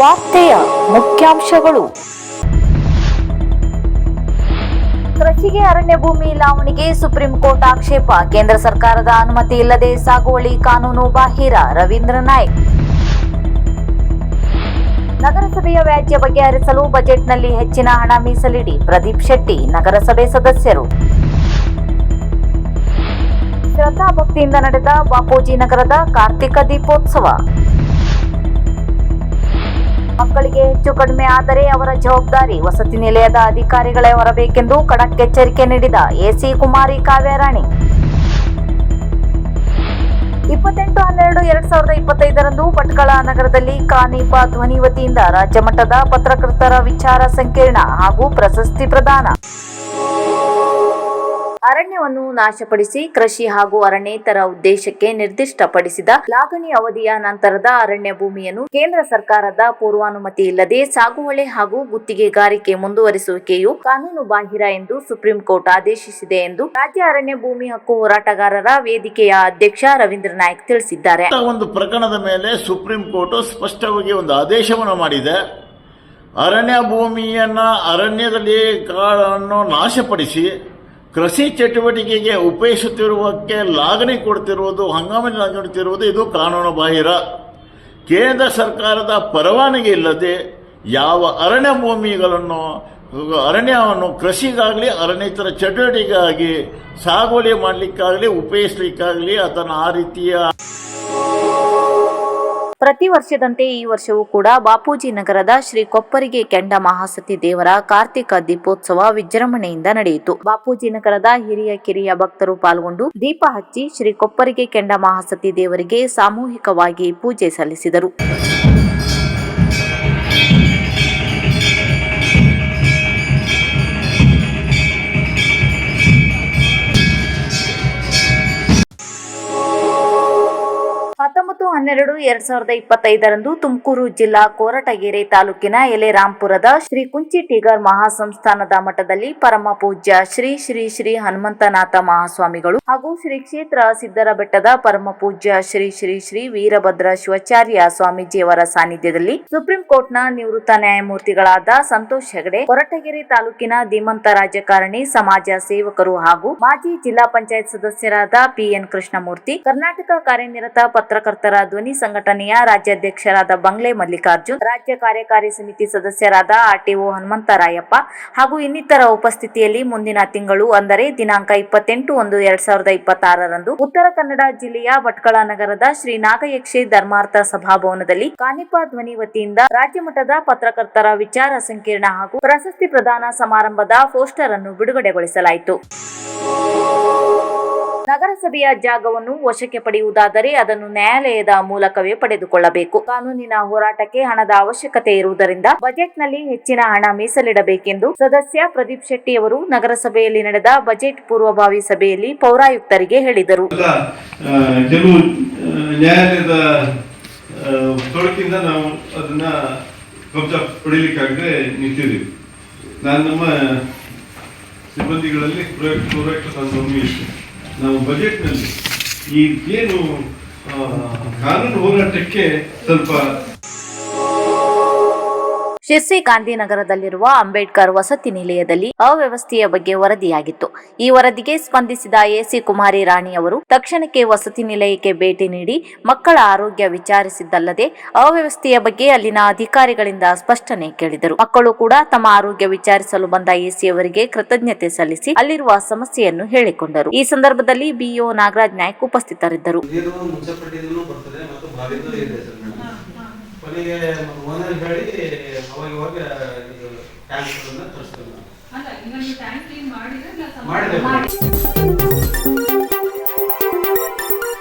ವಾರ್ತೆಯ ಮುಖ್ಯಾಂಶಗಳು. ಕೃಷಿಗೆ ಅರಣ್ಯ ಭೂಮಿ ಲಾವಣಿಗೆ ಸುಪ್ರೀಂ ಕೋರ್ಟ್ ಆಕ್ಷೇಪ. ಕೇಂದ್ರ ಸರ್ಕಾರದ ಅನುಮತಿ ಇಲ್ಲದೆ ಸಾಗುವಳಿ ಕಾನೂನು ಬಾಹಿರ. ರವೀಂದ್ರ ನಾಯ್ಕ್. ನಗರಸಭೆಯ ವ್ಯಾಜ್ಯ ಬಗೆಹರಿಸಲು ಬಜೆಟ್ನಲ್ಲಿ ಹೆಚ್ಚಿನ ಹಣ ಮೀಸಲಿಡಿ. ಪ್ರದೀಪ್ ಶೆಟ್ಟಿ, ನಗರಸಭೆ ಸದಸ್ಯರು. ಶ್ರದ್ಧಾ ಭಕ್ತಿಯಿಂದ ನಡೆದ ಬಾಪೂಜಿ ನಗರದ ಕಾರ್ತಿಕ ದೀಪೋತ್ಸವ. ಮಕ್ಕಳಿಗೆ ಹೆಚ್ಚು ಕಡಿಮೆ ಆದರೆ ಅವರ ಜವಾಬ್ದಾರಿ ವಸತಿ ನಿಲಯದ ಅಧಿಕಾರಿಗಳೇ ಹೊರಬೇಕೆಂದು ಖಡಕ್ ಎಚ್ಚರಿಕೆ ನೀಡಿದ ಎಸಿ ಕುಮಾರಿ ಕಾವ್ಯರಾಣಿ. ಇಪ್ಪತ್ತೆಂಟು ಹನ್ನೆರಡು ಎರಡ್ ಸಾವಿರದ ಇಪ್ಪತ್ತೈದರಂದು ಪಟ್ಕಳ ನಗರದಲ್ಲಿ ಕಾನೀಪ ಧ್ವನಿ ವತಿಯಿಂದ ರಾಜ್ಯ ಮಟ್ಟದ ಪತ್ರಕರ್ತರ ವಿಚಾರ ಸಂಕಿರಣ ಹಾಗೂ ಪ್ರಶಸ್ತಿ ಪ್ರದಾನ. ಅರಣ್ಯವನ್ನು ನಾಶಪಡಿಸಿ ಕೃಷಿ ಹಾಗೂ ಅರಣ್ಯೇತರ ಉದ್ದೇಶಕ್ಕೆ ನಿರ್ದಿಷ್ಟಪಡಿಸಿದ ಲಾಗಣಿ ಅವಧಿಯ ನಂತರದ ಅರಣ್ಯ ಭೂಮಿಯನ್ನು ಕೇಂದ್ರ ಸರ್ಕಾರದ ಪೂರ್ವಾನುಮತಿ ಇಲ್ಲದೆ ಸಾಗುವಳಿ ಹಾಗೂ ಗುತ್ತಿಗೆಗಾರಿಕೆ ಮುಂದುವರಿಸುವಿಕೆಯು ಕಾನೂನು ಬಾಹಿರ ಎಂದು ಸುಪ್ರೀಂ ಕೋರ್ಟ್ ಆದೇಶಿಸಿದೆ ಎಂದು ರಾಜ್ಯ ಅರಣ್ಯ ಭೂಮಿ ಹಕ್ಕು ಹೋರಾಟಗಾರರ ವೇದಿಕೆಯ ಅಧ್ಯಕ್ಷ ರವೀಂದ್ರ ನಾಯ್ಕ ತಿಳಿಸಿದ್ದಾರೆ. ಒಂದು ಪ್ರಕರಣದ ಮೇಲೆ ಸುಪ್ರೀಂ ಕೋರ್ಟ್ ಸ್ಪಷ್ಟವಾಗಿ ಒಂದು ಆದೇಶವನ್ನು ಮಾಡಿದೆ. ಅರಣ್ಯ ಭೂಮಿಯನ್ನ ಅರಣ್ಯದಲ್ಲಿ ಕಾಡನ್ನು ನಾಶಪಡಿಸಿ ಕೃಷಿ ಚಟುವಟಿಕೆಗೆ ಉಪಯೋಗಿಸುತ್ತಿರುವಕ್ಕೆ ಲಾಗಣಿ ಕೊಡ್ತಿರುವುದು ಹಂಗಾಮಿ ಕೊಡ್ತಿರುವುದು ಇದು ಕಾನೂನು ಬಾಹಿರ ಕೇಂದ್ರ ಸರ್ಕಾರದ ಪರವಾನಗಿ ಇಲ್ಲದೆ ಯಾವ ಅರಣ್ಯ ಭೂಮಿಗಳನ್ನು, ಅರಣ್ಯವನ್ನು ಕೃಷಿಗಾಗಲಿ, ಅರಣ್ಯೇತರ ಚಟುವಟಿಕೆಗಾಗಿ ಸಾಗುವಳಿ ಮಾಡಲಿಕ್ಕಾಗಲಿ, ಉಪಯೋಗಿಸ್ಲಿಕ್ಕಾಗಲಿ, ಅದನ್ನು ಆ ರೀತಿಯ ಪ್ರತಿ ವರ್ಷದಂತೆ ಈ ವರ್ಷವೂ ಕೂಡ ಬಾಪೂಜಿ ನಗರದ ಶ್ರೀ ಕೊಪ್ಪರಿಗೆ ಕೆಂಡ ಮಹಾಸತಿ ದೇವರ ಕಾರ್ತಿಕ ದೀಪೋತ್ಸವ ವಿಜೃಂಭಣೆಯಿಂದ ನಡೆಯಿತು. ಬಾಪೂಜಿ ನಗರದ ಹಿರಿಯ ಕಿರಿಯ ಭಕ್ತರು ಪಾಲ್ಗೊಂಡು ದೀಪ ಹಚ್ಚಿ ಶ್ರೀ ಕೊಪ್ಪರಿಗೆ ಕೆಂಡ ಮಹಾಸತಿ ದೇವರಿಗೆ ಸಾಮೂಹಿಕವಾಗಿ ಪೂಜೆ ಸಲ್ಲಿಸಿದರು. ಹನ್ನೆರಡು, ಎರಡ್ ಸಾವಿರದ ಇಪ್ಪತ್ತೈದರಂದು ತುಮಕೂರು ಜಿಲ್ಲಾ ಕೋರಟಗೆರೆ ತಾಲೂಕಿನ ಎಲೆರಾಂಪುರದ ಶ್ರೀ ಕುಂಚಿ ಟೀಗರ್ ಮಹಾಸಂಸ್ಥಾನದ ಮಠದಲ್ಲಿ ಪರಮ ಪೂಜ್ಯ ಶ್ರೀ ಶ್ರೀ ಶ್ರೀ ಹನುಮಂತನಾಥ ಮಹಾಸ್ವಾಮಿಗಳು ಹಾಗೂ ಶ್ರೀ ಕ್ಷೇತ್ರ ಸಿದ್ದರ ಬೆಟ್ಟದ ಪರಮ ಪೂಜ್ಯ ಶ್ರೀ ಶ್ರೀ ಶ್ರೀ ವೀರಭದ್ರ ಶಿವಾಚಾರ್ಯ ಸ್ವಾಮೀಜಿಯವರ ಸಾನ್ನಿಧ್ಯದಲ್ಲಿ ಸುಪ್ರೀಂ ಕೋರ್ಟ್ನ ನಿವೃತ್ತ ನ್ಯಾಯಮೂರ್ತಿಗಳಾದ ಸಂತೋಷ್ ಹೆಗಡೆ, ಕೊರಟಗೆರೆ ತಾಲೂಕಿನ ಧೀಮಂತ ರಾಜಕಾರಣಿ, ಸಮಾಜ ಸೇವಕರು ಹಾಗೂ ಮಾಜಿ ಜಿಲ್ಲಾ ಪಂಚಾಯತ್ ಸದಸ್ಯರಾದ ಪಿಎನ್ ಕೃಷ್ಣಮೂರ್ತಿ, ಕರ್ನಾಟಕ ಕಾರ್ಯನಿರತ ಪತ್ರಕರ್ತರ ಧ್ವನಿ ಸಂಘಟನೆಯ ರಾಜ್ಯಾಧ್ಯಕ್ಷರಾದ ಬಂಗ್ಲೆ ಮಲ್ಲಿಕಾರ್ಜುನ್, ರಾಜ್ಯ ಕಾರ್ಯಕಾರಿ ಸಮಿತಿ ಸದಸ್ಯರಾದ ಆರ್ಟಿಒ ಹನುಮಂತರಾಯಪ್ಪ ಹಾಗೂ ಇನ್ನಿತರ ಉಪಸ್ಥಿತಿಯಲ್ಲಿ ಮುಂದಿನ ತಿಂಗಳು ಅಂದರೆ ದಿನಾಂಕ ಇಪ್ಪತ್ತೆಂಟು ಒಂದು ಎರಡ್ ಸಾವಿರದ ಇಪ್ಪತ್ತಾರರಂದು ಉತ್ತರ ಕನ್ನಡ ಜಿಲ್ಲೆಯ ಭಟ್ಕಳ ನಗರದ ಶ್ರೀ ನಾಗಯಕ್ಷಿ ಧರ್ಮಾರ್ಥ ಸಭಾಭವನದಲ್ಲಿ ಕಾನಿಪ ಧ್ವನಿ ವತಿಯಿಂದ ರಾಜ್ಯ ಮಟ್ಟದ ಪತ್ರಕರ್ತರ ವಿಚಾರ ಸಂಕಿರಣ ಹಾಗೂ ಪ್ರಶಸ್ತಿ ಪ್ರದಾನ ಸಮಾರಂಭದ ಪೋಸ್ಟರ್ ಅನ್ನು ಬಿಡುಗಡೆಗೊಳಿಸಲಾಯಿತು. ನಗರಸಭೆಯ ಜಾಗವನ್ನು ವಶಕ್ಕೆ ಪಡೆಯುವುದಾದರೆ ಅದನ್ನು ನ್ಯಾಯಾಲಯದ ಮೂಲಕವೇ ಪಡೆದುಕೊಳ್ಳಬೇಕು. ಕಾನೂನಿನ ಹೋರಾಟಕ್ಕೆ ಹಣದ ಅವಶ್ಯಕತೆ ಇರುವುದರಿಂದ ಬಜೆಟ್ನಲ್ಲಿ ಹೆಚ್ಚಿನ ಹಣ ಮೀಸಲಿಡಬೇಕೆಂದು ಸದಸ್ಯ ಪ್ರದೀಪ್ ಶೆಟ್ಟಿ ಅವರು ನಗರಸಭೆಯಲ್ಲಿ ನಡೆದ ಬಜೆಟ್ ಪೂರ್ವಭಾವಿ ಸಭೆಯಲ್ಲಿ ಪೌರಾಯುಕ್ತರಿಗೆ ಹೇಳಿದರು. ನ್ಯಾಯಾಲಯದ ನಾವು ಅದನ್ನ ನಿಂತಿದ್ದೀವಿ. ನಾನು ನಮ್ಮ ಸಿಬ್ಬಂದಿಗಳಲ್ಲಿ ಪ್ರೊಜೆಕ್ಟ್ ಪ್ರೊಜೆಕ್ಟ್ ತಂದು ಇತ್ತು. ನಾವು ಬಜೆಟ್ನಲ್ಲಿ ಈ ಏನು ಕಾನೂನು ಹೋರಾಟಕ್ಕೆ ಸ್ವಲ್ಪ ಶಿರ್ಸಿ ಗಾಂಧಿನಗರದಲ್ಲಿರುವ ಅಂಬೇಡ್ಕರ್ ವಸತಿ ನಿಲಯದಲ್ಲಿ ಅವ್ಯವಸ್ಥೆಯ ಬಗ್ಗೆ ವರದಿಯಾಗಿತ್ತು. ಈ ವರದಿಗೆ ಸ್ಪಂದಿಸಿದ ಎಸಿ ಕುಮಾರಿ ರಾಣಿ ಅವರು ತಕ್ಷಣಕ್ಕೆ ವಸತಿ ನಿಲಯಕ್ಕೆ ಭೇಟಿ ನೀಡಿ ಮಕ್ಕಳ ಆರೋಗ್ಯ ವಿಚಾರಿಸಿದ್ದಲ್ಲದೆ ಅವ್ಯವಸ್ಥೆಯ ಬಗ್ಗೆ ಅಲ್ಲಿನ ಅಧಿಕಾರಿಗಳಿಂದ ಸ್ಪಷ್ಟನೆ ಕೇಳಿದರು. ಮಕ್ಕಳು ಕೂಡ ತಮ್ಮ ಆರೋಗ್ಯ ವಿಚಾರಿಸಲು ಬಂದ ಎಸಿ ಅವರಿಗೆ ಕೃತಜ್ಞತೆ ಸಲ್ಲಿಸಿ ಅಲ್ಲಿರುವ ಸಮಸ್ಯೆಯನ್ನು ಹೇಳಿಕೊಂಡರು. ಈ ಸಂದರ್ಭದಲ್ಲಿ ಬಿಇಒ ನಾಗರಾಜ್ ನಾಯ್ಕ್ ಉಪಸ್ಥಿತರಿದ್ದರು. ಕೊನೆಗೆ ಓನರ್ ಹೇಳಿ ಅವಾಗ ಇವಾಗ ಇದು ತರಿಸ್ತೀವಿ ಟ್ಯಾಂಕ್ ಸಮ- ಮಾಡಿದೆ ಮಾಡಿ-